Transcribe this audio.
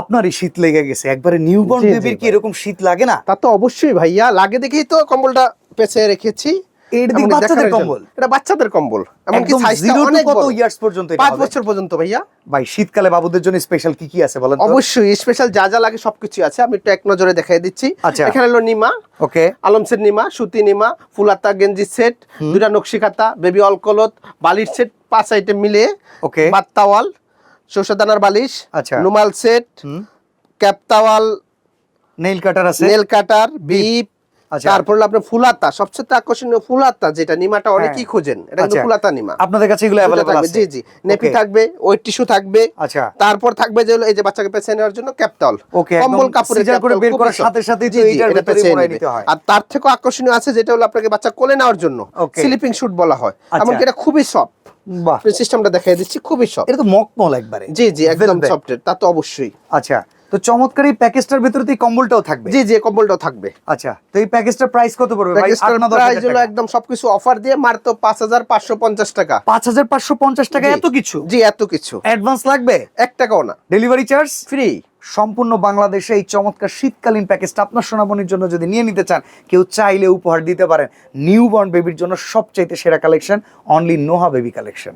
আপনারই শীত লেগে গেছে। একবারে নিউবর্ন বেবির কি এরকম শীত লাগে না? তা তো অবশ্যই ভাইয়া লাগে দেখেই তো কম্বলটা পেঁচে রেখেছি। এটা দেখি এমনকি বাচ্চাদের কম্বল? এটা বাচ্চাদের কম্বল। এমনকি সাইজটা অনেক কত ইয়ার্স পর্যন্ত এটা বছর পর্যন্ত ভাইয়া। ভাই শীতকালে বাবুদের জন্য স্পেশাল কি কি আছে বলেন অবশ্যই স্পেশাল যা যা লাগে সবকিছু আছে। আমি একটু এক নজরে দেখাই দিচ্ছি। আচ্ছা। এখানে হলো নিমা। ওকে। আলমসের নিমা সুতি নিমা ফুলাতা গেঞ্জি সেট দুটা নকশি খাতা বেবি অলকলত বালিশ সেট পাঁচ আইটেম মিলে ওকে। বাত্তাওয়াল শস্যদানার বালিশ আচ্ছা। নুমাল সেট ক্যাপতাওয়াল নেইল কাটার আছে। নেল কাটার বিপ। আচ্ছা। তারপর হলো আপনার ফুলাতা সবচেয়ে আকর্ষণীয় ফুলাতা যেটা নিমাটা অনেকেই খোঁজেন এটা কিন্তু আচ্ছা। ফুলাতা নিমা। আপনাদের কাছে এগুলো থাকবে, আছে। জি জি। নেপি থাকবে ওয়েট টিস্যু থাকবে। আচ্ছা। তারপর থাকবে যে এই যে বাচ্চাকে পেছে নেওয়ার জন্য ক্যাপটল ওকে কম্বল কাপড়ে সিজার করে বের করার সাথে সাথে তো এইটার ভিতরে মোড়াই নিতে হয়। আর তার থেকেও আকর্ষণীয় আছে যেটা হলো আপনাকে বাচ্চা কোলে নেওয়ার জন্য. স্লিপিং শুট বলা হয়। আচ্ছা। এমনকি এটা খুবই সফট। সিস্টেমটা দেখাই দিচ্ছি খুবই সফট এটা তো মকমল একবারে। জি জি একদম সফট তা তো অবশ্যই। আচ্ছা তো চমৎকার এই প্যাকেজটার ভিতরে এই কম্বলটাও থাকবে? জি জি কম্বলটাও থাকবে। আচ্ছা তো এই প্যাকেজটার প্রাইস কত পড়বে ভাই? প্যাকেজটার প্রাইস হলো একদম সবকিছু অফার দিয়ে মাত্র পাঁচ হাজার পাঁচশো পঞ্চাশ টাকা। পাঁচ হাজার পাঁচশো পঞ্চাশ টাকা এত কিছু? জি এত কিছু। অ্যাডভান্স লাগবে? এক টাকাও না। ডেলিভারি চার্জ ফ্রি সম্পূর্ণ বাংলাদেশে এই চমৎকার শীতকালীন প্যাকেজটা আপনার সোনামণির জন্য যদি নিয়ে নিতে চান কেউ চাইলে উপহার দিতে পারেন। নিউ বর্ন বেবির জন্য সবচাইতে সেরা collection only Noha baby collection